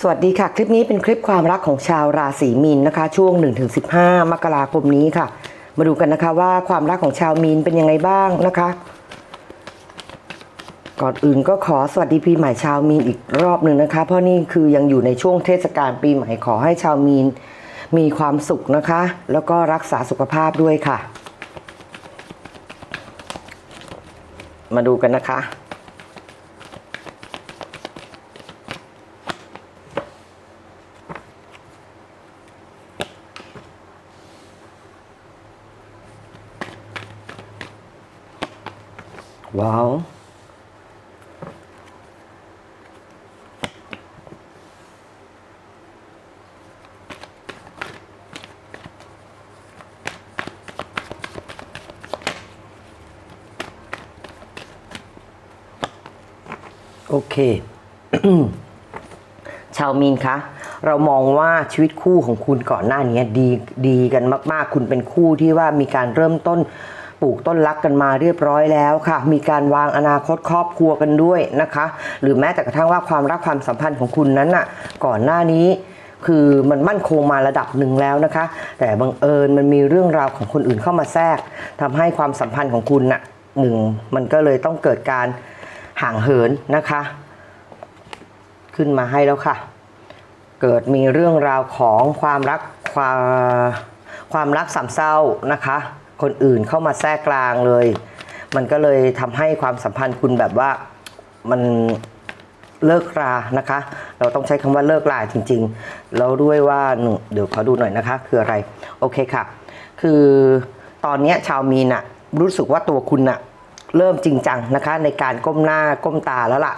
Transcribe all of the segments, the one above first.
สวัสดีค่ะ คลิปนี้เป็นคลิปความรักของชาวราศีมีนนะคะ ช่วง 1-15 มกราคมนี้ค่ะ มาดูกันนะคะว่าความรักของชาวมีนเป็นยังไงบ้างนะคะ ก่อนอื่นก็ขอสวัสดีปีใหม่ชาวมีนอีกรอบหนึ่งนะคะ เพราะนี่คือยังอยู่ในช่วงเทศกาลปีใหม่ขอให้ชาวมีนมีความสุขนะคะ แล้วก็รักษาสุขภาพด้วยค่ะ มาดูกันนะคะ ว้าว โอเค ชาวมีนคะ เรามองว่าชีวิตคู่ของคุณก่อนหน้านี้ดีดีกันมาก ๆ คุณเป็นคู่ที่ว่ามีการเริ่มต้นปลูกต้นรักกันมาเรียบร้อยแล้วค่ะ มีการวางอนาคตครอบครัวกันด้วยนะคะ หรือแม้แต่กระทั่งว่าความรักความสัมพันธ์ของคุณนั้นน่ะ ก่อนหน้านี้คือมันมั่นคงมาระดับหนึ่งแล้วนะคะ แต่บังเอิญมันมีเรื่องราวของคนอื่นเข้ามาแทรกทำให้ความสัมพันธ์ของคุณน่ะหนึ่งมันก็เลยต้องเกิดการ ห่างเหินนะคะ ขึ้นมาให้แล้วค่ะ เกิดมีเรื่องราวของความรักความความรักสามเศร้านะคะ คนอื่นเข้ามาแทรกกลางเลย มันก็เลยทำให้ความสัมพันธ์คุณแบบว่ามันเลิกรานะคะ เราต้องใช้คำว่าเลิกราจริง ๆ แล้วด้วยว่าเดี๋ยวขอดูหน่อยนะคะ คืออะไร โอเคค่ะ คือตอนนี้ชาวมีนอะรู้สึกว่าตัวคุณอะ เริ่มจริงจังนะคะ ในการก้มหน้าก้มตาแล้วล่ะ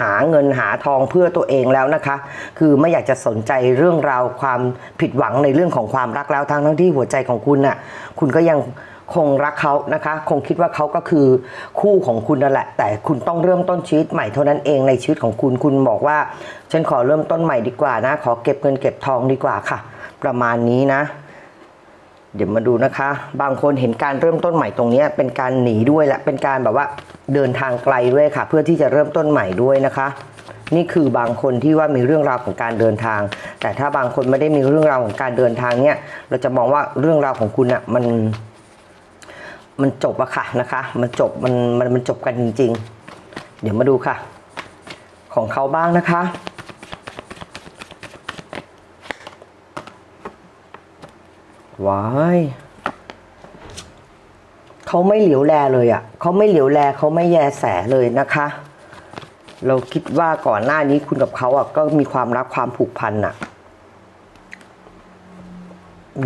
หาเงินหาทองเพื่อตัวเองแล้วนะคะ คือไม่อยากจะสนใจเรื่องราวความผิดหวังในเรื่องของความรักแล้วทั้งทั้งที่หัวใจของคุณน่ะคุณก็ยังคงรักเขานะคะ คงคิดว่าเขาก็คือคู่ของคุณนั่นแหละ แต่คุณต้องเริ่มต้นชีวิตใหม่เท่านั้นเองในชีวิตของคุณคุณบอกว่า ฉันขอเริ่มต้นใหม่ดีกว่านะ ขอเก็บเงินเก็บทองดีกว่าค่ะ ประมาณนี้นะ เดี๋ยวมาดูนะคะ บางคนเห็นการเริ่มต้นใหม่ตรงนี้เป็นการหนีด้วยและเป็นการแบบว่าเดินทางไกลด้วยค่ะ เพื่อที่จะเริ่มต้นใหม่ด้วยนะคะ นี่คือบางคนที่ว่ามีเรื่องราวของการเดินทาง แต่ถ้าบางคนไม่ได้มีเรื่องราวของการเดินทางเนี่ยเราจะมองว่าเรื่องราวของคุณอะมัน มันจบอะค่ะนะคะ มันจบมันมันมันจบกันจริง ๆ เดี๋ยวมาดูค่ะ ของเขาบ้างนะคะ ว้ายเขาไม่เหลียวแลเลยอะ่ะเขาไม่เหลียวแลเขาไม่แยแสเลยนะคะ เราคิดว่าก่อนหน้านี้คุณกับเขาอะก็มีความรักความผูกพันอะ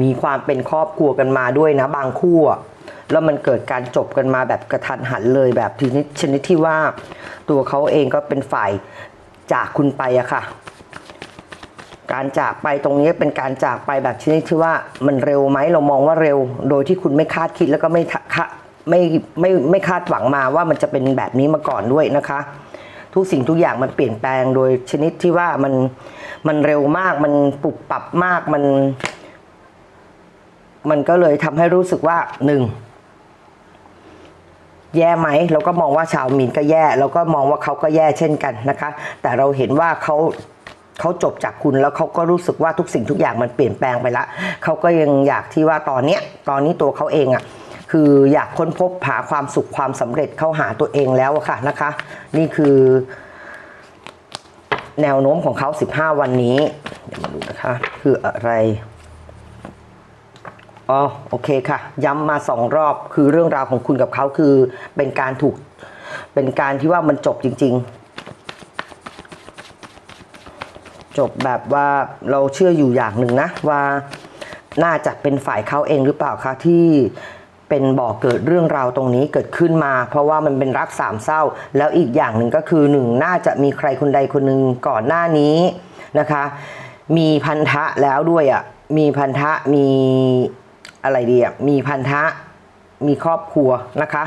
มีความเป็นครอบครัวกันมาด้วยนะ บางคู่อะแล้วมันเกิดการจบกันมาแบบกระทันหันเลยแบบทีนี้ชนิดที่ว่าตัวเขาเองก็เป็นฝ่ายจากคุณไปอะค่ะ การจากไปตรงนี้เป็นการจากไปแบบชนิดที่ว่ามันเร็วไหมเรามองว่าเร็ว โดยที่คุณไม่คาดคิดแล้วก็ไม่คะไม่ไม่ไม่คาดหวังมาว่ามันจะเป็นแบบนี้มาก่อนด้วยนะคะ ทุกสิ่งทุกอย่างมันเปลี่ยนแปลงโดยชนิดที่ว่ามันมันเร็วมากมันปรับปรับมากมัน มันก็เลยทำให้รู้สึกว่าหนึ่งแย่ไหมเราก็มองว่าชาวมีนก็แย่เราก็มองว่าเขาก็แย่เช่นกันนะคะ แต่เราเห็นว่าเขา เขาจบจากคุณแล้วเขาก็รู้สึกว่าทุกสิ่งทุกอย่างมันเปลี่ยนแปลงไปละเขาก็ยังอยากที่ว่าตอนเนี้ยตอนนี้ตัวเขาเองอะ่ะคืออยากค้นพบหาความสุขความสำเร็จเข้าหาตัวเองแล้วค่ะนะคะ นี่คือ แนวโน้มของเขา 15 วันนี้เดี๋ยวมาดูนะคะ คืออะไรอ๋อโอเคค่ะ ย้ำมาสองรอบคือเรื่องราวของคุณกับเขาคือเป็นการถูกเป็นการที่ว่ามันจบจริง ๆ จบแบบว่าเราเชื่ออยู่อย่างหนึ่งนะว่าน่าจะเป็นฝ่ายเขาเองหรือเปล่าคะที่เป็นบ่อเกิดเรื่องราวตรงนี้เกิดขึ้นมา เพราะว่ามันเป็นรักสามเศร้า แล้วอีกอย่างหนึ่งก็คือหนึ่งน่าจะมีใครคนใดคนหนึ่งก่อนหน้านี้นะคะ มีพันธะแล้วด้วยอะ่ะมีพันธะมีอะไรดีอะมีพันธะมีครอบครัวนะคะ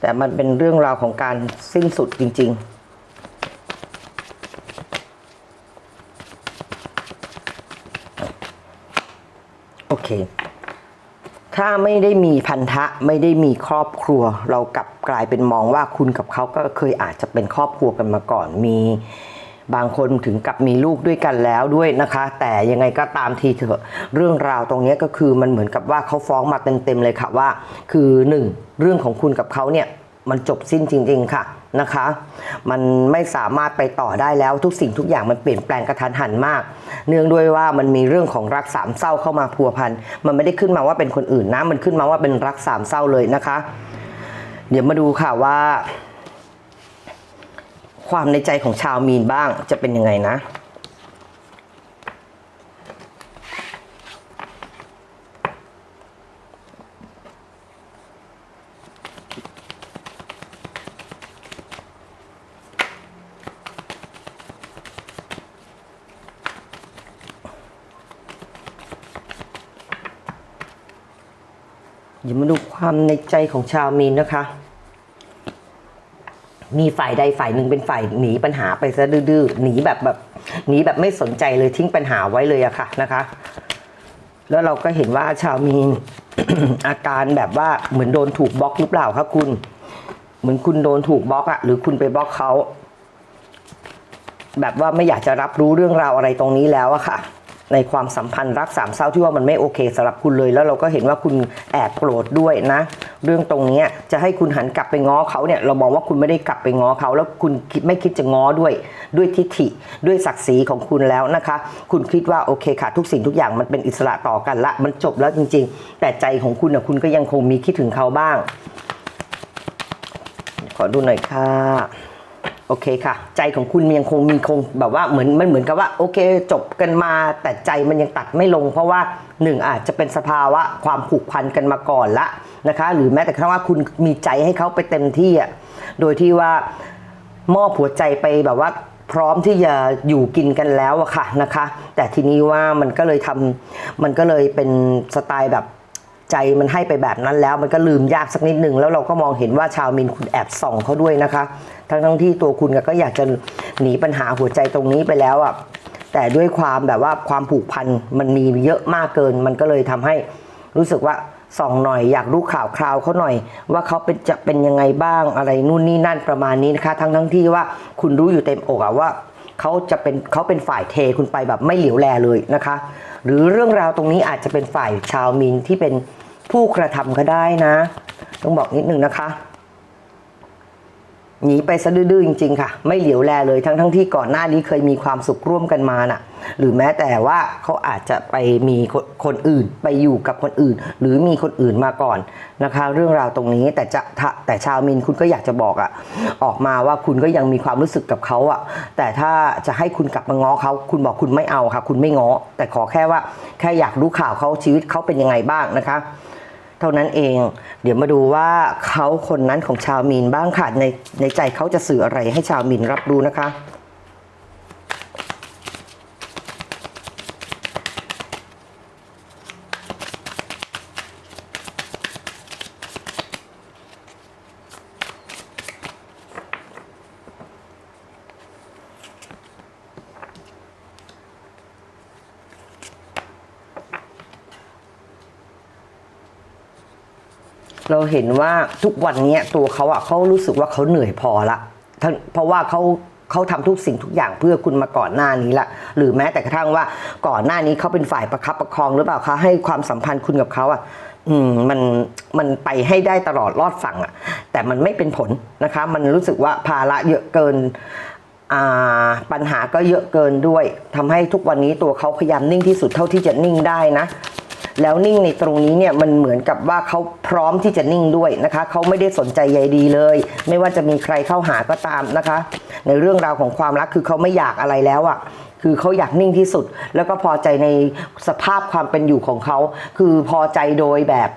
แต่มันเป็นเรื่องราวของการสิ้นสุดจริง ๆ เค ถ้าไม่ได้มีพันธะไม่ได้มีครอบครัว เรากลับกลายเป็นมองว่าคุณกับเขาก็เคยอาจจะเป็นครอบครัวกันมาก่อนมีบางคนถึงกับมีลูกด้วยกันแล้วด้วยนะคะ แต่ยังไงก็ตามทีเถอะเรื่องราวตรงนี้ก็คือมันเหมือนกับว่าเขาฟ้องมาเต็มๆเลยค่ะว่า คือหนึ่งเรื่องของคุณกับเขาเนี่ย มันจบสิ้นจริง ๆ ค่ะนะคะ มันไม่สามารถไปต่อได้แล้วทุกสิ่งทุกอย่างมันเปลี่ยนแปลงกระทันหันมาก เนื่องด้วยว่ามันมีเรื่องของรักสามเศร้าเข้ามาพัวพันมันไม่ได้ขึ้นมาว่าเป็นคนอื่นนะมันขึ้นมาว่าเป็นรักสามเศร้าเลยนะคะ เดี๋ยวมาดูค่ะว่า ความในใจของชาวมีนบ้างจะเป็นยังไงนะ เดี๋ยวมาดู ความในใจของชาวมีนนะคะ มีฝ่ายใดฝ่ายหนึ่งเป็นฝ่ายหนีปัญหาไปซะดื้อๆหนีแบบแบบหนีแบบไม่สนใจเลยทิ้งปัญหาไว้เลยอะค่ะนะคะ แล้วเราก็เห็นว่าชาวมีนอาการแบบว่าเหมือนโดนถูกบล็อกหรือเปล่าคะคุณ เหมือนคุณโดนถูกบล็อกอะหรือคุณไปบล็อกเขาแบบว่าไม่อยากจะรับรู้เรื่องราวอะไรตรงนี้แล้วอะค่ะ ในความสัมพันธ์รักสามเศร้าที่ว่ามันไม่โอเคสำหรับคุณเลย แล้วเราก็เห็นว่าคุณแอบโกรธด้วยนะ เรื่องตรงนี้จะให้คุณหันกลับไปง้อเขาเนี่ยเรามองว่าคุณไม่ได้กลับไปง้อเขา แล้วคุณคิดไม่คิดจะง้อด้วย ด้วยทิฐิด้วยศักดิ์ศรีของคุณแล้วนะคะ คุณคิดว่าโอเคค่ะ ทุกสิ่งทุกอย่างมันเป็นอิสระต่อกันละมันจบแล้วจริง ๆ แต่ใจของคุณนะคุณก็ยังคงมีคิดถึงเขาบ้าง ขอดูหน่อยค่ะ โอเคค่ะ ใจของคุณยังคงมีคงแบบว่าเหมือนมันเหมือนกับว่า โอเค จบกันมาแต่ใจมันยังตัดไม่ลง เพราะว่าหนึ่งอาจจะเป็นสภาวะความผูกพันกันมาก่อนละนะคะ หรือแม้แต่กระทั่งว่าคุณมีใจให้เขาไปเต็มที่อะโดยที่ว่ามอบหัวใจไปแบบว่าพร้อมที่จะอยู่กินกันแล้วอะค่ะนะคะ แต่ทีนี้ว่ามันก็เลยทำมันก็เลยเป็นสไตล์แบบ ใจมันให้ไปแบบนั้นแล้วมันก็ลืมยากสักนิดหนึ่งแล้วเราก็มองเห็นว่าชาวมินคุณแอบส่องเขาด้วยนะคะ ทั้งทั้งที่ตัวคุณก็อยากจะหนีปัญหาหัวใจตรงนี้ไปแล้วอะแต่ด้วยความแบบว่าความผูกพันมันมีเยอะมากเกิน มันก็เลยทำให้รู้สึกว่าส่องหน่อยอยากรู้ข่าวคราวเขาหน่อย ว่าเขาเป็นจะเป็นยังไงบ้างอะไรนู่นนี่นั่นประมาณนี้นะคะ ทั้งทั้งที่ว่าคุณรู้อยู่เต็มอกอะว่า เขาจะเป็นเขาเป็นฝ่ายเทคุณไปแบบไม่เหลียวแลเลยนะคะ หรือเรื่องราวตรงนี้อาจจะเป็นฝ่ายชาวมินที่เป็นผู้กระทำก็ได้นะ ต้องบอกนิดนึงนะคะ หนีไปซะดื้อๆจริง ๆ ค่ะ ไม่เหลียวแลเลยทั้งทั้งๆที่ก่อนหน้านี้เคยมีความสุขร่วมกันมาน่ะ หรือแม้แต่ว่าเขาอาจจะไปมีคนคนอื่นไปอยู่กับคนอื่น หรือมีคนอื่นมาก่อนนะคะ เรื่องราวตรงนี้แต่จะแต่ชาวมินคุณก็อยากจะบอกอะออกมาว่าคุณก็ยังมีความรู้สึกกับเขาอะแต่ถ้าจะให้คุณกลับมาง้อเขาคุณบอกคุณไม่เอาค่ะ คุณไม่ง้อแต่ขอแค่ว่าแค่อยากรู้ข่าวเขาชีวิตเขาเป็นยังไงบ้างนะคะ เท่านั้นเอง เดี๋ยวมาดูว่าเขาคนนั้นของชาวมีนบ้างค่ะในในใจเขาจะสื่ออะไรให้ชาวมีนรับรู้นะคะ เราเห็นว่าทุกวันนี้ตัวเขาอะเขารู้สึกว่าเขาเหนื่อยพอละเพราะว่าเขาเขาทำทุกสิ่งทุกอย่างเพื่อคุณมาก่อนหน้านี้ละหรือแม้แต่กระทั่งว่าก่อนหน้านี้เขาเป็นฝ่ายประคับประคองหรือเปล่าคะให้ความสัมพันธ์คุณกับเขาอะอืมมันมันไปให้ได้ตลอดรอดฝั่งอะแต่มันไม่เป็นผลนะคะ มันรู้สึกว่าภาระเยอะเกินปัญหาก็เยอะเกินด้วยทำให้ทุกวันนี้ตัวเขาพยายามนิ่งที่สุดเท่าที่จะนิ่งได้นะ แล้วนิ่งในตรงนี้เนี่ยมันเหมือนกับว่าเขาพร้อมที่จะนิ่งด้วยนะคะเขาไม่ได้สนใจใยดีเลย ไม่ว่าจะมีใครเข้าหาก็ตามนะคะ ในเรื่องราวของความรักคือเขาไม่อยากอะไรแล้วอะ่ะคือเขาอยากนิ่งที่สุด แล้วก็พอใจในสภาพความเป็นอยู่ของเขา คือพอใจโดยแบบ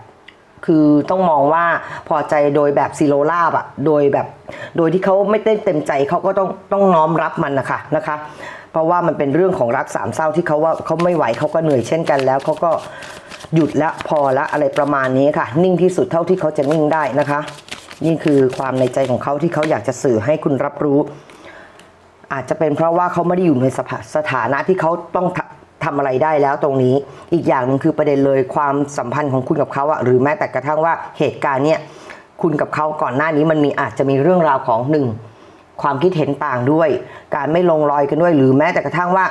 คือต้องมองว่าพอใจโดยแบบซีโรลาบอะโดยแบบ โดยที่เขาไม่เต้นเต็มใจเขาก็ต้องต้องน้อมรับมันนะคะนะคะ เพราะว่ามันเป็นเรื่องของรักสามเศร้าที่เขาว่าเขาไม่ไหวเขาก็เหนื่อยเช่นกันแล้วเขาก็ หยุดละพอละอะไรประมาณนี้ค่ะ นิ่งที่สุดเท่าที่เขาจะนิ่งได้นะคะ นี่คือความในใจของเขาที่เขาอยากจะสื่อให้คุณรับรู้ อาจจะเป็นเพราะว่าเขาไม่ได้อยู่ในสภาสถานะที่เขาต้องทำทำอะไรได้แล้วตรงนี้ อีกอย่างหนึ่งคือประเด็นเลยความสัมพันธ์ของคุณกับเขาอะหรือแม้แต่กระทั่งว่าเหตุการณ์เนี้ยคุณกับเขาก่อนหน้านี้มันมีอาจจะมีเรื่องราวของหนึ่งความคิดเห็นต่างด้วย การไม่ลงรอยกันด้วย หรือแม้แต่กระทั่งว่า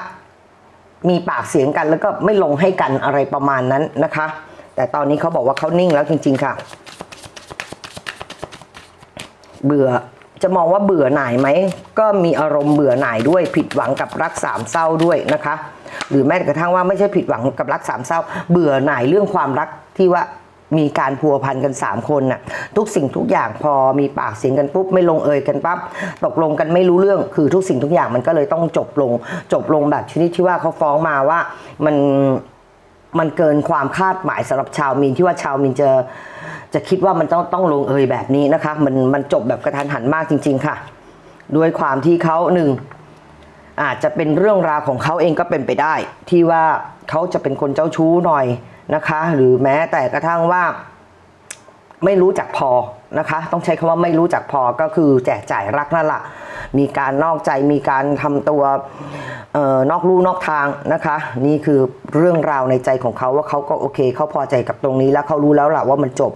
มีปากเสียงกันแล้วก็ไม่ลงให้กันอะไรประมาณนั้นนะคะ แต่ตอนนี้เขาบอกว่าเขานิ่งแล้วจริง ๆ ค่ะ เบื่อจะมองว่าเบื่อหน่ายไหมก็มีอารมณ์เบื่อหน่ายด้วยผิดหวังกับรักสามเศร้าด้วยนะคะ หรือแม้กระทั่งว่าไม่ใช่ผิดหวังกับรักสามเศร้า เบื่อหน่ายเรื่องความรักที่ว่า มีการพัวพันกัน 3 คนน่ะทุกสิ่งทุกอย่างพอมีปากเสียงกันปุ๊บไม่ลงเอยกันปั๊บตกลงกันไม่รู้เรื่อง คือทุกสิ่งทุกอย่างมันก็เลยต้องจบลง จบลงแบบชนิดที่ว่าเขาฟ้องมาว่ามันมันเกินความคาดหมายสำหรับชาวมีนที่ว่าชาวมีนจะจะคิดว่ามันต้องต้องลงเอยแบบนี้นะคะ มันมันจบแบบกระทันหันมากจริง ๆ ค่ะ ด้วยความที่เขาหนึ่งอาจจะเป็นเรื่องราวของเขาเองก็เป็นไปได้ ที่ว่าเขาจะเป็นคนเจ้าชู้หน่อย นะคะ หรือแม้แต่กระทั่งว่าไม่รู้จักพอนะคะ ต้องใช้คำว่าไม่รู้จักพอก็คือแจกจ่ายรักนั่นแหละมีการนอกใจมีการทำตัวออนอกลู่นอกทางนะคะ นี่คือเรื่องราวในใจของเขาว่าเขาก็โอเคเขาพอใจกับตรงนี้แล้วเขารู้แล้วล่ะว่ามันจบ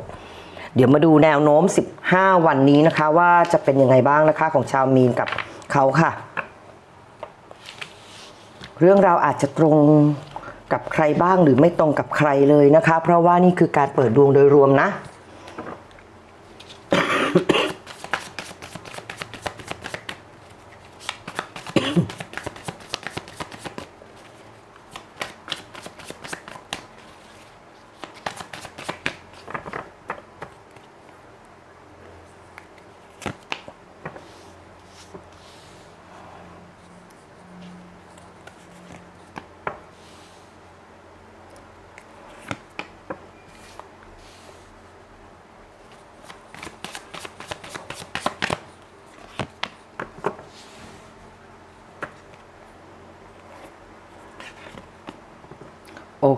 เดี๋ยวมาดูแนวโน้ม 15 วันนี้นะคะ ว่าจะเป็นยังไงบ้างนะคะของชาวมีนกับเขาค่ะ เรื่องราวอาจจะตรง กับใครบ้างหรือไม่ตรงกับใครเลยนะคะ เพราะว่านี่คือการเปิดดวงโดยรวมนะ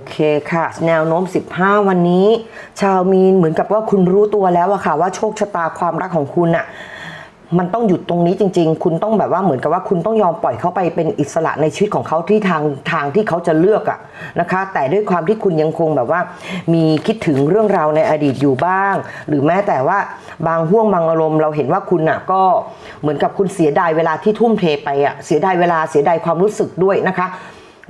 เคค่ะ แนวโน้ม 15 วันนี้ ชาวมีนเหมือนกับว่าคุณรู้ตัวแล้วอะค่ะ ว่าโชคชะตาความรักของคุณอะมันต้องหยุดตรงนี้จริง ๆ คุณต้องแบบว่าเหมือนกับว่าคุณต้องยอมปล่อยเขาไปเป็นอิสระในชีวิตของเขาที่ทางทางที่เขาจะเลือกอะนะคะ แต่ด้วยความที่คุณยังคงแบบว่า มีคิดถึงเรื่องราวในอดีตอยู่บ้าง หรือแม้แต่ว่าบางห่วงบางอารมณ์เราเห็นว่าคุณอะก็เหมือนกับคุณเสียดายเวลาที่ทุ่มเทไปอะเสียดายเวลาเสียดายความรู้สึกด้วยนะคะ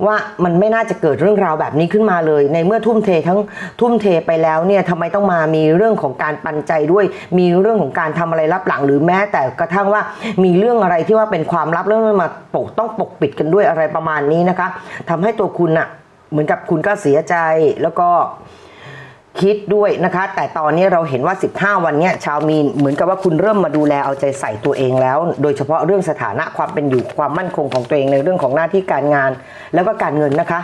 ว่ามันไม่น่าจะเกิดเรื่องราวแบบนี้ขึ้นมาเลย ในเมื่อทุ่มเททั้งทุ่มเทไปแล้วเนี่ยทำไมต้องมามีเรื่องของการปันใจด้วย มีเรื่องของการทำอะไรลับหลังหรือแม้ แต่กระทั่งว่ามีเรื่องอะไรที่ว่าเป็นความลับแล้วมันมาปกต้องปกปิดกันด้วยอะไรประมาณนี้นะคะทำให้ตัวคุณอะเหมือนกับคุณก็เสียใจแล้วก็ คิดด้วยนะคะ แต่ตอนนี้เราเห็นว่า 15 วันเนี้ยชาวมีนเหมือนกับว่าคุณเริ่มมาดูแลเอาใจใส่ตัวเองแล้ว โดยเฉพาะเรื่องสถานะความเป็นอยู่ความมั่นคงของตัวเองในเรื่องของหน้าที่การงาน แล้วก็การเงินนะคะ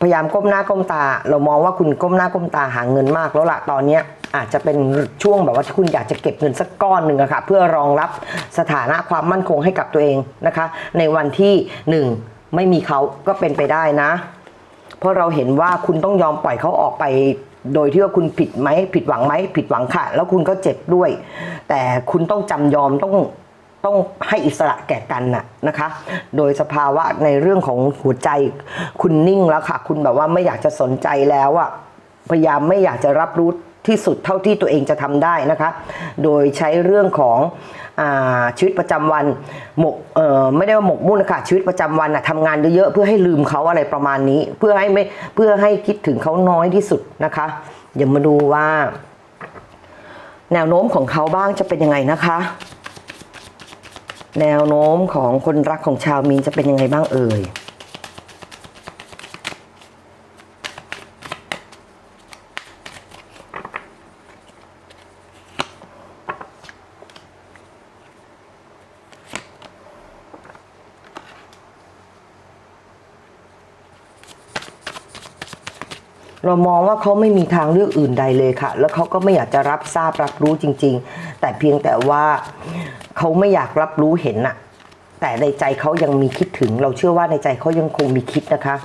พยายามก้มหน้าก้มตา เรามองว่าคุณก้มหน้าก้มตาหาเงินมากแล้วล่ะตอนเนี้ยอาจจะเป็นช่วงแบบว่าที่คุณอยากจะเก็บเงินสักก้อนหนึ่งอะค่ะเพื่อรองรับสถานะความมั่นคงให้กับตัวเองนะคะ ในวันที่หนึ่งไม่มีเขาก็เป็นไปได้นะ เพราะเราเห็นว่าคุณต้องยอมปล่อยเขาออกไป โดยที่ว่าคุณผิดไหมผิดหวังไหมผิดหวังค่ะ แล้วคุณก็เจ็บด้วย แต่คุณต้องจำยอมต้องต้องให้อิสระแก่กันน่ะนะคะ โดยสภาวะในเรื่องของหัวใจคุณนิ่งแล้วค่ะ คุณแบบว่าไม่อยากจะสนใจแล้วอะพยายามไม่อยากจะรับรู้ ที่สุดเท่าที่ตัวเองจะทำได้นะคะ โดยใช้เรื่องของอชีวิตประจำวันหมกไม่ได้ว่าหมกมุ่นนะคะชีวิตประจำวันอะทำงานเยอะๆเพื่อให้ลืมเขาอะไรประมาณนี้ เพื่อให้ไม่เพื่อให้คิดถึงเขาน้อยที่สุดนะคะเดี๋ยวมาดูว่า แนวโน้มของเขาบ้างจะเป็นยังไงนะคะ แนวโน้มของคนรักของชาวมีนจะเป็นยังไงบ้างเอ่ย เรามองว่าเขาไม่มีทางเลือกอื่นใดเลยค่ะ แล้วเขาก็ไม่อยากจะรับทราบรับรู้จริง ๆ แต่เพียงแต่ว่าเขาไม่อยากรับรู้เห็นน่ะ แต่ในใจเขายังมีคิดถึง เราเชื่อว่าในใจเขายังคงมีคิดนะคะ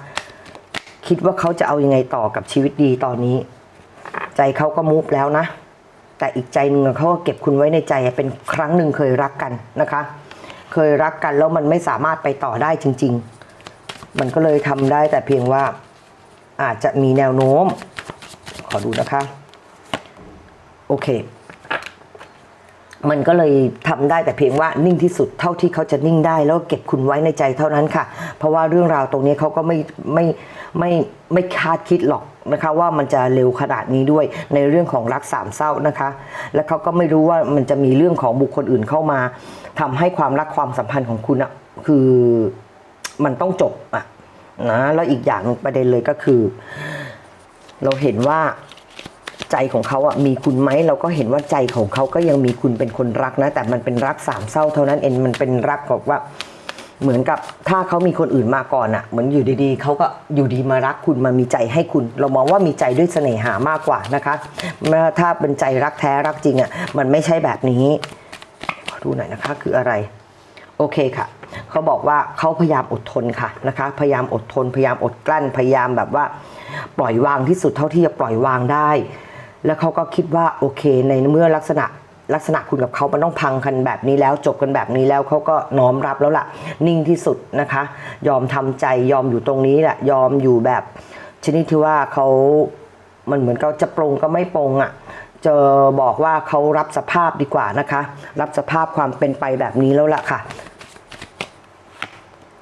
คิดว่าเขาจะเอายังไงต่อกับชีวิตดีตอนนี้ ใจเขาก็มุกแล้วนะ แต่อีกใจหนึ่งเขาก็เก็บคุณไว้ในใจเป็นครั้งหนึ่งเคยรักกันนะคะ เคยรักกันแล้วมันไม่สามารถไปต่อได้จริง ๆ มันก็เลยทำได้แต่เพียงว่า อาจจะมีแนวโน้ม ขอดูนะคะ โอเค มันก็เลยทำได้แต่เพียงว่านิ่งที่สุดเท่าที่เขาจะนิ่งได้ แล้วกเก็บคุณไว้ในใจเท่านั้นค่ะ เพราะว่าเรื่องราวตรงนี้เขาก็ไม่ไม่ไม่ไม่คาดคิดหรอกนะคะว่ามันจะเร็วขนาดนี้ด้วยในเรื่องของรักสามเศร้านะคะ และเขาก็ไม่รู้ว่ามันจะมีเรื่องของบุคคลอื่นเข้ามาทำให้ความรักความสัมพันธ์ของคุณอะคือมันต้องจบอะ นะแล้วอีกอย่างประเด็นเลยก็คือ เราเห็นว่าใจของเขาอะมีคุณไหมเราก็เห็นว่าใจของเขาก็ยังมีคุณเป็นคนรักนะ แต่มันเป็นรักสามเศร้าเท่านั้นเองมันเป็นรักแบบว่าเหมือนกับถ้าเขามีคนอื่นมาก่อนอะเหมือนอยู่ดีๆเขาก็อยู่ดีมารักคุณมามีใจให้คุณ เรามองว่ามีใจด้วยเสน่หามากกว่านะคะเมื่อถ้าเป็นใจรักแท้รักจริงอะมันไม่ใช่แบบนี้ขอดูหน่อยนะคะคืออะไร โอเคค่ะ เขาบอกว่าเขาพยายามอดทนค่ะนะคะ พยายามอดทน พยายามอดกลั้น พยายามแบบว่า ปล่อยวางที่สุดเท่าที่จะปล่อยวางได้ แล้วเขาก็คิดว่าโอเคในเมื่อลักษณะลักษณะคุณกับเขามันต้องพังกันแบบนี้แล้วจบกันแบบนี้แล้วเขาก็น้อมรับแล้วล่ะ นิ่งที่สุดนะคะ ยอมทำใจยอมอยู่ตรงนี้แหละยอมอยู่แบบชนิดที่ว่าเขามันเหมือนเขาจะปรงก็ไม่ปรงอะจะบอกว่าเขารับสภาพดีกว่านะคะ รับสภาพความเป็นไปแบบนี้แล้วล่ะค่ะ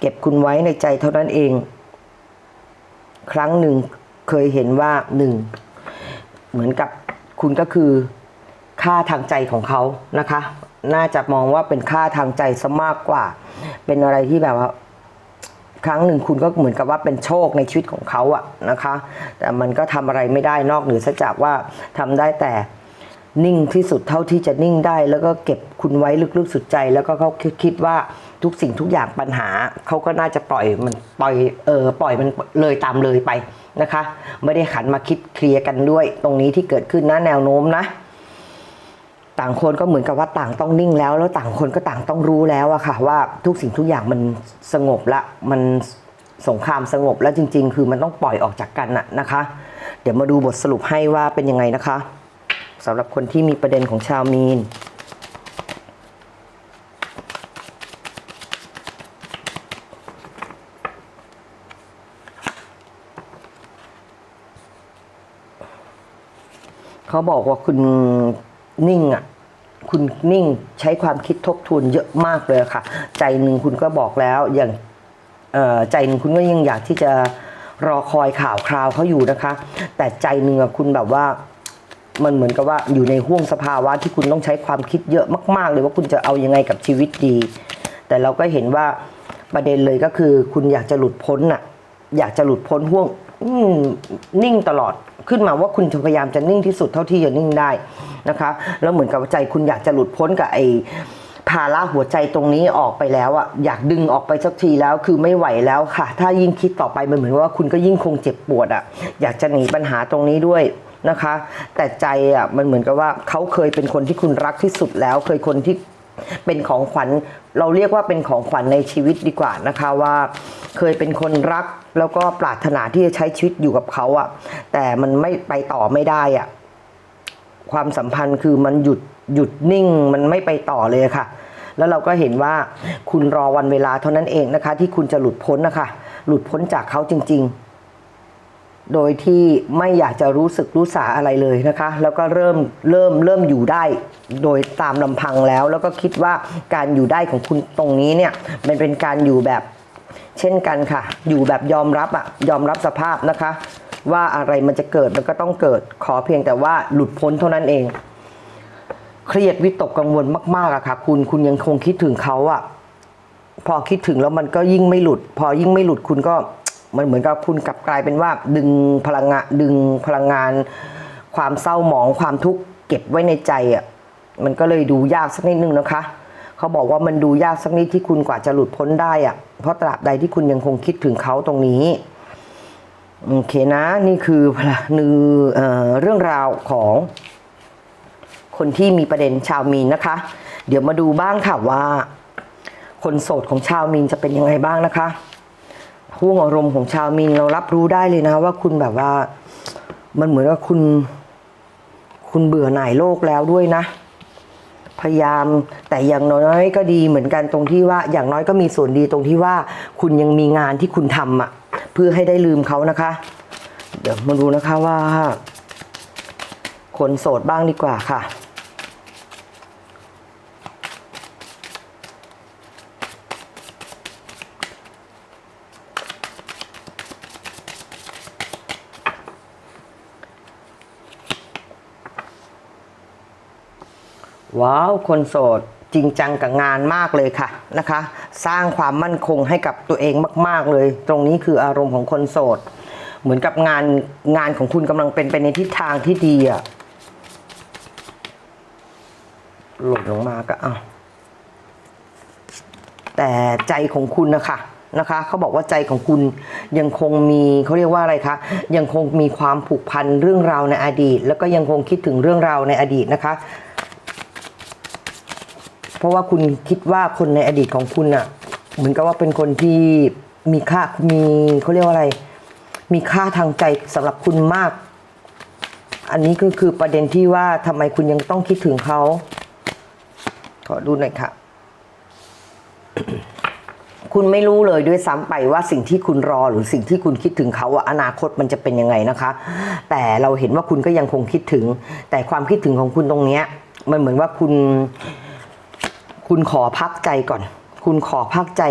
ก็บคุณไว้ในใจเท่านั้นเอง ครั้งหนึ่งเคยเห็นว่าหนึ่งเหมือนกับคุณก็คือค่าทางใจของเขานะคะ น่าจะมองว่าเป็นค่าทางใจซะมากกว่า เป็นอะไรที่แบบว่าครั้งหนึ่งคุณก็เหมือนกับว่าเป็นโชคในชีวิตของเขาอะนะคะ แต่มันก็ทำอะไรไม่ได้นอกเหนือจากว่าทำได้แต่ นิ่งที่สุดเท่าที่จะนิ่งได้ แล้วก็เก็บคุณไว้ลึกๆสุดใจ แล้วก็เขาคิดว่าทุกสิ่งทุกอย่างปัญหาเขาก็น่าจะปล่อยมันปล่อยเออปล่อยมันเลยตามเลยไปนะคะ ไม่ได้ขันมาคิดเคลียร์กันด้วย ตรงนี้ที่เกิดขึ้นนะแนวโน้มนะ ต่างคนก็เหมือนกับว่าต่างต้องนิ่งแล้ว แล้วต่างคนก็ต่างต้องรู้แล้วอะค่ะ ว่าทุกสิ่งทุกอย่างมันสงบละมันสงครามสงบแล้วจริง ๆ คือมันต้องปล่อยออกจากกันนะนะคะ เดี๋ยวมาดูบทสรุปให้ว่าเป็นยังไงนะคะ สำหรับคนที่มีประเด็นของชาวมีน เขาบอกว่าคุณนิ่งอะคุณนิ่งใช้ความคิดทบทวนเยอะมากเลยค่ะ ใจหนึ่งคุณก็บอกแล้วอย่างใจหนึ่งคุณก็ยังอยากที่จะรอคอยข่าวคราวเขาอยู่นะคะ แต่ใจหนึ่งอคุณแบบว่า มันเหมือนกับว่าอยู่ในห่วงสภาวะที่คุณต้องใช้ความคิดเยอะมาก ๆ เลยว่าคุณจะเอายังไงกับชีวิตดี แต่เราก็เห็นว่าประเด็นเลยก็คือ คุณอยากจะหลุดพ้นน่ะ อยากจะหลุดพ้นห่วงนิ่งตลอดขึ้นมาว่าคุณพยายามจะนิ่งที่สุดเท่าที่จะนิ่งได้นะคะแล้วเหมือนกับใจคุณอยากจะหลุดพ้นกับไอ้ภาระหัวใจตรงนี้ออกไปแล้วอะอยากดึงออกไปสักทีแล้วคือไม่ไหวแล้วค่ะ ถ้ายิ่งคิดต่อไปมันเหมือนว่าคุณก็ยิ่งคงเจ็บปวดอะอยากจะหนีปัญหาตรงนี้ด้วย นะคะ แต่ใจอะมันเหมือนกับว่าเขาเคยเป็นคนที่คุณรักที่สุดแล้ว เคยคนที่เป็นของขวัญ เราเรียกว่าเป็นของขวัญในชีวิตดีกว่านะคะว่า เคยเป็นคนรักแล้วก็ปรารถนาที่จะใช้ชีวิตอยู่กับเขาอะแต่มันไม่ไปต่อไม่ได้อะความสัมพันธ์คือมันหยุดหยุดนิ่งมันไม่ไปต่อเลยค่ะ แล้วเราก็เห็นว่าคุณรอวันเวลาเท่านั้นเองนะคะ ที่คุณจะหลุดพ้นนะคะ หลุดพ้นจากเขาจริง ๆ โดยที่ไม่อยากจะรู้สึกรู้สาอะไรเลยนะคะ แล้วก็เริ่มเริ่มเริ่มอยู่ได้โดยตามลำพังแล้ว แล้วก็คิดว่าการอยู่ได้ของคุณตรงนี้เนี่ยมันเป็นการอยู่แบบเช่นกันค่ะ อยู่แบบยอมรับอะยอมรับสภาพนะคะ ว่าอะไรมันจะเกิดมันก็ต้องเกิดขอเพียงแต่ว่าหลุดพ้นเท่านั้นเอง เครียดวิตกกังวลมากๆอะค่ะ คุณคุณยังคงคิดถึงเขาอะพอคิดถึงแล้วมันก็ยิ่งไม่หลุด พอยิ่งไม่หลุดคุณก็ มันเหมือนกับคุณกลับกลายเป็นว่าดึงพลังงานดึงพลังงาน ความเศร้าหมองความทุกข์เก็บไว้ในใจอะมันก็เลยดูยากสักนิดนึงนะคะเขาบอกว่ามันดูยากสักนิดที่คุณกว่าจะหลุดพ้นได้อะเพราะตราบใดที่คุณยังคงคิดถึงเขาตรงนี้โอเคนะนี่คือพละนือเอเรื่องราวของ คนที่มีประเด็นชาวมีนนะคะ เดี๋ยวมาดูบ้างค่ะว่า คนโสดของชาวมีนจะเป็นยังไงบ้างนะคะ ห่วงอารมณ์ของชาวมีนเรารับรู้ได้เลยนะว่าคุณแบบว่า มันเหมือนว่าคุณ คุณเบื่อหน่ายโลกแล้วด้วยนะ พยายามแต่อย่างน้อยก็ดีเหมือนกันตรงที่ว่า อย่างน้อยก็มีส่วนดีตรงที่ว่า คุณยังมีงานที่คุณทำอะ เพื่อให้ได้ลืมเขานะคะ เดี๋ยวมาดูนะคะว่า คนโสดบ้างดีกว่าค่ะ ว้าวคนโสดจริงจังกับงานมากเลยค่ะนะคะ สร้างความมั่นคงให้กับตัวเองมาก ๆเลย ตรงนี้คืออารมณ์ของคนโสด เหมือนกับงานงานของคุณกำลังเป็นไปในทิศทางที่ดีอะหล่นลงมาก็อ้าแต่ใจของคุณนะคะนะคะเขาบอกว่าใจของคุณยังคงมีเขาเรียกว่าอะไรคะยังคงมีความผูกพันเรื่องราวในอดีต แล้วก็ยังคงคิดถึงเรื่องราวในอดีตนะคะ เพราะว่าคุณคิดว่าคนในอดีตของคุณอะเหมือนกับว่าเป็นคนที่มีค่ามีเขาเรียกว่าอะไร มีค่าทางใจสำหรับคุณมาก อันนี้ก็คือประเด็นที่ว่าทำไมคุณยังต้องคิดถึงเขาขอดูหน่อยค่ะ คุณไม่รู้เลยด้วยซ้ำไปว่าสิ่งที่คุณรอหรือสิ่งที่คุณคิดถึงเขาอะอนาคตมันจะเป็นยังไงนะคะ แต่เราเห็นว่าคุณก็ยังคงคิดถึง แต่ความคิดถึงของคุณตรงเนี้ย มันเหมือนว่าคุณ คุณขอพักใจก่อน คุณขอพักใจ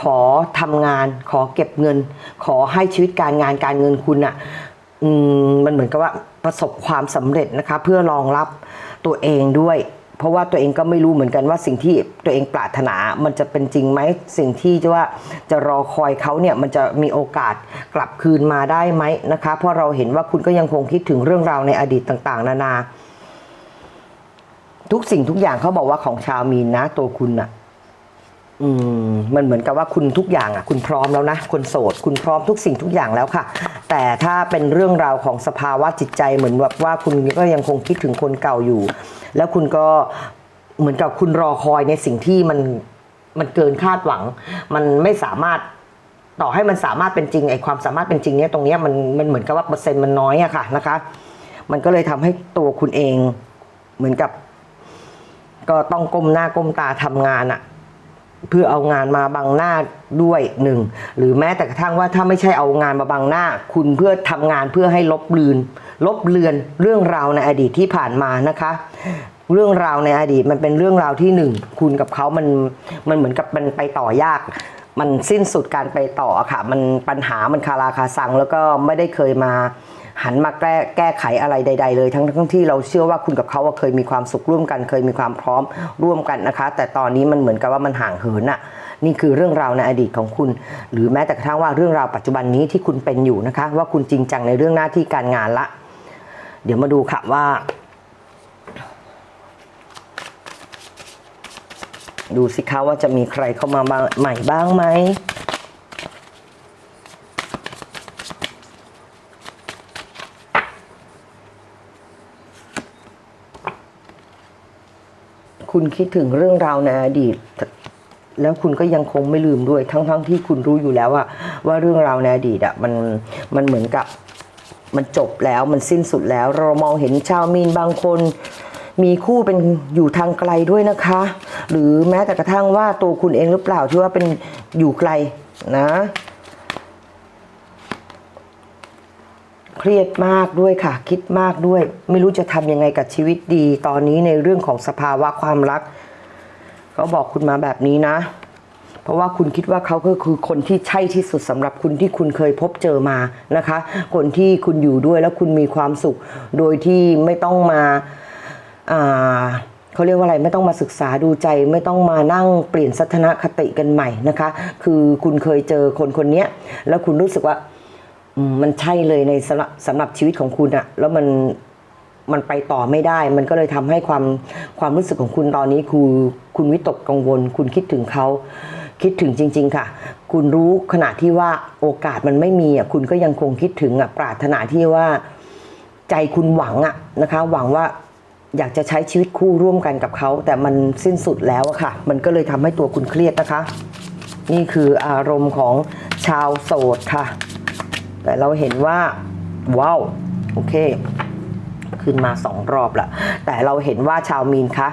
ขอทำงาน ขอเก็บเงิน ขอให้ชีวิตการงานการเงินคุณอะ่ะมมันเหมือนกับว่าประสบความสำเร็จนะคะ เพื่อรองรับตัวเองด้วย เพราะว่าตัวเองก็ไม่รู้เหมือนกันว่าสิ่งที่ตัวเองปรารถนา มันจะเป็นจริงไหมสิ่งที่จะว่าจะรอคอยเขาเนี่ยมันจะมีโอกาสกลับคืนมาได้ไหมนะคะ เพราะเราเห็นว่าคุณก็ยังคงคิดถึงเรื่องราวในอดีตต่าง ๆ นานา ทุกสิ่งทุกอย่างเขาบอกว่าของชาวมีนนะ ตัวคุณอะอืมมันเหมือนกับว่าคุณทุกอย่างอะคุณพร้อมแล้วนะคนโสด คุณพร้อมทุกสิ่งทุกอย่างแล้วค่ะ แต่ถ้าเป็นเรื่องราวของสภาวะจิตใจเหมือนแบบว่าคุณก็ยังคงคิดถึงคนเก่าอยู่ แล้วคุณก็เหมือนกับคุณรอคอยในสิ่งที่มันมันเกินคาดหวัง มันไม่สามารถต่อให้มันสามารถเป็นจริงไอความสามารถเป็นจริงเนี่ยตรงเนี้ยมันมันเหมือนกับว่าเปอร์เซ็นต์มันน้อยอะค่ะนะคะ มันก็เลยทำให้ตัวคุณเองเหมือนกับ ก็ต้องก้มหน้าก้มตาทำงานอะเพื่อเอางานมาบังหน้าด้วยหนึ่งหรือแม้แต่กระทั่งว่าถ้าไม่ใช่เอางานมาบังหน้า คุณเพื่อทำงานเพื่อให้ลบเลือนลบเลือนเรื่องราวในอดีตที่ผ่านมานะคะ เรื่องราวในอดีตมันเป็นเรื่องราวที่หนึ่งคุณกับเขามันมันเหมือนกับมันไปต่อยากมันสิ้นสุดการไปต่อค่ะ มันปัญหามันคาราคาซังแล้วก็ไม่ได้เคยมา หันมาแก้แก้ไขอะไรใด ๆ เลย ทั้งทั้งที่เราเชื่อว่าคุณกับเขาอะเคยมีความสุขร่วมกัน เคยมีความพร้อมร่วมกันนะคะ แต่ตอนนี้มันเหมือนกับว่ามันห่างเหินอะนี่คือเรื่องราวในอดีตของคุณ หรือแม้แต่กระทั่งว่าเรื่องราวปัจจุบันนี้ที่คุณเป็นอยู่นะคะ ว่าคุณจริงจังในเรื่องหน้าที่การงานละ เดี๋ยวมาดูค่ะว่า ดูสิคะว่าจะมีใครเข้ามาใหม่บ้างไหม คิดถึงเรื่องราวในอดีต แล้วคุณก็ยังคงไม่ลืมด้วย ทั้งๆทที่คุณรู้อยู่แล้วว่าว่าเรื่องราวในอดีตอะมันมันเหมือนกับมันจบแล้วมันสิ้นสุดแล้ว เรามองเห็นชาวมีนบางคนมีคู่เป็นอยู่ทางไกลด้วยนะคะ หรือแม้แต่กระทั่งว่าตัวคุณเองหรือเปล่าที่ว่าเป็นอยู่ไกลนะ เครียดมากด้วยค่ะ คิดมากด้วย ไม่รู้จะทำยังไงกับชีวิตดี ตอนนี้ในเรื่องของสภาวะความรักเขาบอกคุณมาแบบนี้นะ เพราะว่าคุณคิดว่าเขาก็คือคนที่ใช่ที่สุดสำหรับคุณที่คุณเคยพบเจอมานะคะ คนที่คุณอยู่ด้วยแล้วคุณมีความสุข โดยที่ไม่ต้องมาอ่าเขาเรียกว่าอะไรไม่ต้องมาศึกษาดูใจไม่ต้องมานั่งเปลี่ยนสัทนคติกันใหม่นะคะ คือคุณเคยเจอคนคนนี้แล้วคุณรู้สึกว่า มันใช่เลยในสำหรับสำหรับชีวิตของคุณอะแล้วมันมันไปต่อไม่ได้ มันก็เลยทำให้ความความรู้สึกของคุณตอนนี้คือคุณวิตกกังวล คุณคิดถึงเขาคิดถึงจริง ๆ ค่ะ คุณรู้ขณะที่ว่าโอกาสมันไม่มีอะคุณก็ยังคงคิดถึงอะปรารถนาที่ว่าใจคุณหวังอะนะคะ หวังว่าอยากจะใช้ชีวิตคู่ร่วมกันกับเขา แต่มันสิ้นสุดแล้วอะค่ะ มันก็เลยทำให้ตัวคุณเครียดนะคะ นี่คืออารมณ์ของชาวโสดค่ะ แต่เราเห็นว่าว้าวโอเคขึ้นมาสองรอบละแต่เราเห็นว่าชาวมีนคะ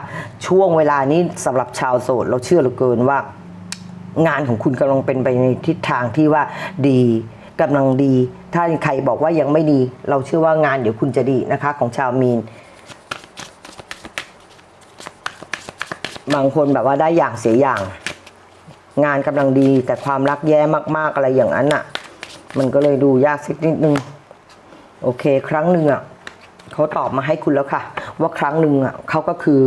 ช่วงเวลานี้สำหรับชาวโสด เราเชื่อเหลือเกินว่า งานของคุณกำลังเป็นไปในทิศทางที่ว่าดีกำลังดี ถ้าใครบอกว่ายังไม่ดี เราเชื่อว่างานเดี๋ยวคุณจะดีนะคะ ของชาวมีน บางคนแบบว่าได้อย่างเสียอย่าง งานกำลังดีแต่ความรักแย่มากๆอะไรอย่างนั้นอะ มันก็เลยดูยากสักนิดนึง โอเค ครั้งหนึ่งอะเขาตอบมาให้คุณแล้วค่ะ ว่าครั้งหนึ่งอะเขาก็คือ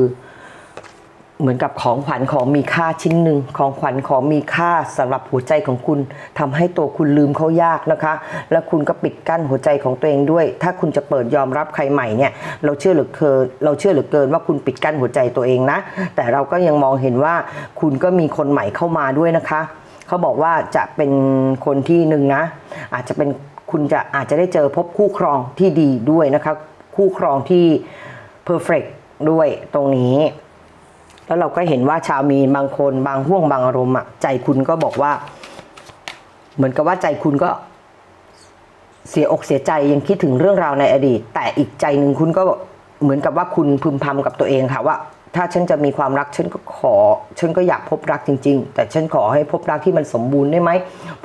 เหมือนกับของขวัญของมีค่าชิ้นหนึ่งของขวัญของมีค่าสำหรับหัวใจของคุณทำให้ตัวคุณลืมเขายากนะคะ และคุณก็ปิดกั้นหัวใจของตัวเองด้วย ถ้าคุณจะเปิดยอมรับใครใหม่เนี่ย เราเชื่อหลือเกินเราเชื่อหลือเกินว่าคุณปิดกั้นหัวใจตัวเองนะ แต่เราก็ยังมองเห็นว่าคุณก็มีคนใหม่เข้ามาด้วยนะคะ เขาบอกว่าจะเป็นคนที่หนึ่งนะ อาจจะเป็นคุณจะอาจจะได้เจอพบคู่ครองที่ดีด้วยนะคะคู่ครองที่ perfect ด้วยตรงนี้ แล้วเราก็เห็นว่าชาวมีนบางคนบางห่วงบางอารมณ์อะใจคุณก็บอกว่า เหมือนกับว่าใจคุณก็เสียอกเสียใจยังคิดถึงเรื่องราวในอดีต แต่อีกใจหนึ่งคุณก็เหมือนกับว่าคุณพึมพำกับตัวเองค่ะว่า ถ้าฉันจะมีความรักฉันก็ขอ ฉันก็อยากพบรักจริง ๆ แต่ฉันขอให้พบรักที่มันสมบูรณ์ได้ไหม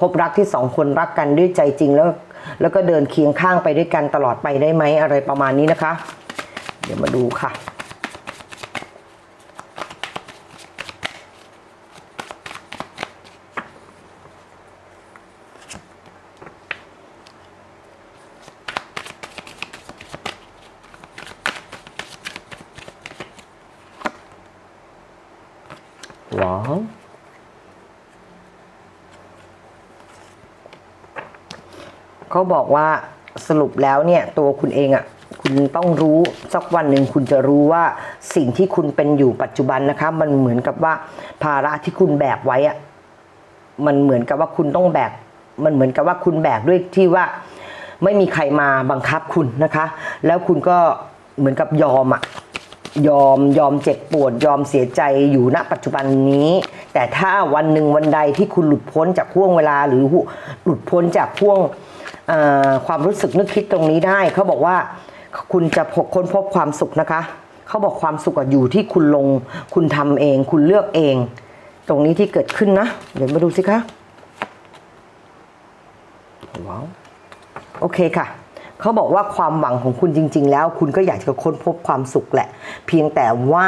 พบรักที่สองคนรักกันด้วยใจจริงแล้ว แล้วก็เดินเคียงข้างไปด้วยกันตลอดไปได้ไหมอะไรประมาณนี้นะคะ เดี๋ยวมาดูค่ะ ว้าวเขา บอกว่าสรุปแล้วเนี่ยตัวคุณเองอะ่ะคุณต้องรู้สักวันหนึ่งคุณจะรู้ว่าสิ่งที่คุณเป็นอยู่ปัจจุบันนะคะ มันเหมือนกับว่าภาระที่คุณแบกไว้อะมันเหมือนกับว่าคุณต้องแบก มันเหมือนกับว่าคุณแบกด้วยที่ว่า ไม่มีใครมาบังคับคุณนะคะ แล้วคุณก็เหมือนกับยอมอะยอมยอมเจ็บปวด ยอมเสียใจอยู่ณปัจจุบันนี้ แต่ถ้าวันหนึ่งวันใดที่คุณหลุดพ้นจากห่วงเวลาหรือหลุดพ้นจากห่วง ความรู้สึกนึกคิดตรงนี้ได้ เขาบอกว่าคุณจะพบค้นพบความสุขนะคะ เขาบอกความสุขอยู่ที่คุณลง คุณทำเอง คุณเลือกเอง ตรงนี้ที่เกิดขึ้นนะ เดี๋ยวมาดูสิคะว้าวโอเคค่ะ เขาบอกว่าความหวังของคุณจริง ๆ แล้ว คุณก็อยากจะค้นพบความสุขแหละ เพียงแต่ว่า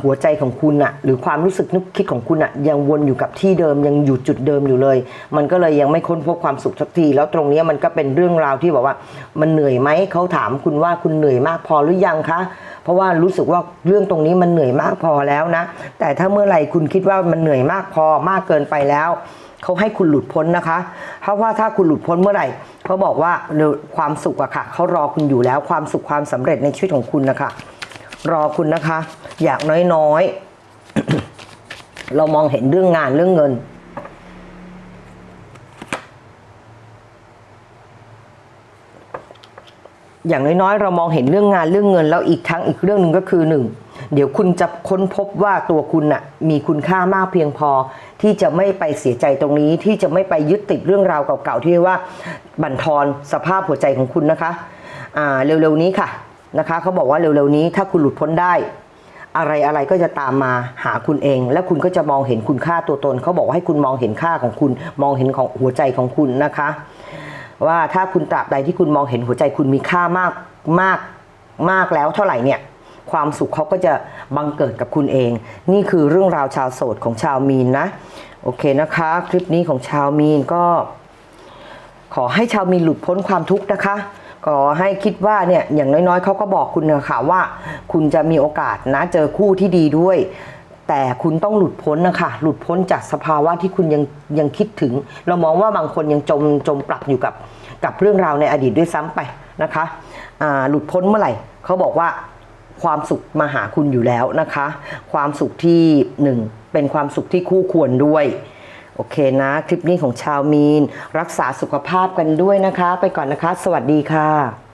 หัวใจของคุณอะหรือความรู้สึกนึกคิดของคุณอะยังวนอยู่กับที่เดิมยังอยู่จุดเดิมอยู่เลย มันก็เลยยังไม่ค้นพบความสุขสักที แล้วตรงนี้มันก็เป็นเรื่องราวที่บอกว่า มันเหนื่อยไหมเขาถามคุณว่าคุณเหนื่อยมากพอหรือยังคะ เพราะว่ารู้สึกว่าเรื่องตรงนี้มันเหนื่อยมากพอแล้วนะ แต่ถ้าเมื่อไหร่คุณคิดว่ามันเหนื่อยมากพอมากเกินไปแล้ว เขาให้คุณหลุดพ้นนะคะ เพราะว่าถ้าคุณหลุดพ้นเมื่อไหร่เขาบอกว่าความสุขอะค่ะเขารอคุณอยู่แล้วความสุขความสำเร็จในชีวิตของคุณนะคะ รอคุณนะคะ อยากน้อยๆ เรามองเห็นเรื่องงานเรื่องเงินอย่างน้อยๆ เรามองเห็นเรื่องงานเรื่องเงิน แล้วอีกทั้งอีกเรื่องหนึ่งก็คือหนึ่ง เดี๋ยวคุณจะค้นพบว่าตัวคุณน่ะมีคุณค่ามากเพียงพอ ที่จะไม่ไปเสียใจตรงนี้ ที่จะไม่ไปยึดติดเรื่องราวเก่าๆที่ว่าบั่นทอนสภาพหัวใจของคุณนะคะอ่าเร็วๆนี้ค่ะนะคะเขาบอกว่าเร็วๆนี้ถ้าคุณหลุดพ้นได้ อะไรอะไรก็จะตามมาหาคุณเอง และคุณก็จะมองเห็นคุณค่าตัวตน เขาบอกว่าให้คุณมองเห็นค่าของคุณ มองเห็นของหัวใจของคุณนะคะ ว่าถ้าคุณตราบใดที่คุณมองเห็นหัวใจคุณมีค่ามากมากมากแล้วเท่าไหร่เนี่ย ความสุขเขาก็จะบังเกิดกับคุณเอง นี่คือเรื่องราวชาวโสดของชาวมีนนะ โอเคนะคะ คลิปนี้ของชาวมีนก็ ขอให้ชาวมีนหลุดพ้นความทุกข์นะคะขอให้คิดว่าเนี่ยอย่างน้อยๆเขาก็บอกคุณนะคะว่า คุณจะมีโอกาสนะเจอคู่ที่ดีด้วย แต่คุณต้องหลุดพ้นนะคะหลุดพ้นจากสภาวะที่คุณยังยังคิดถึง เรามองว่าบางคนยังจมจมปลักอยู่กับกับเรื่องราวในอดีตด้วยซ้ำไปนะคะหลุดพ้นเมื่อไหร่เขาบอกว่า ความสุขมาหาคุณอยู่แล้วนะคะ ความสุขที่หนึ่งเป็นความสุขที่คู่ควรด้วย โอเคนะ คลิปนี้ของชาวมีน รักษาสุขภาพกันด้วยนะคะ ไปก่อนนะคะ สวัสดีค่ะ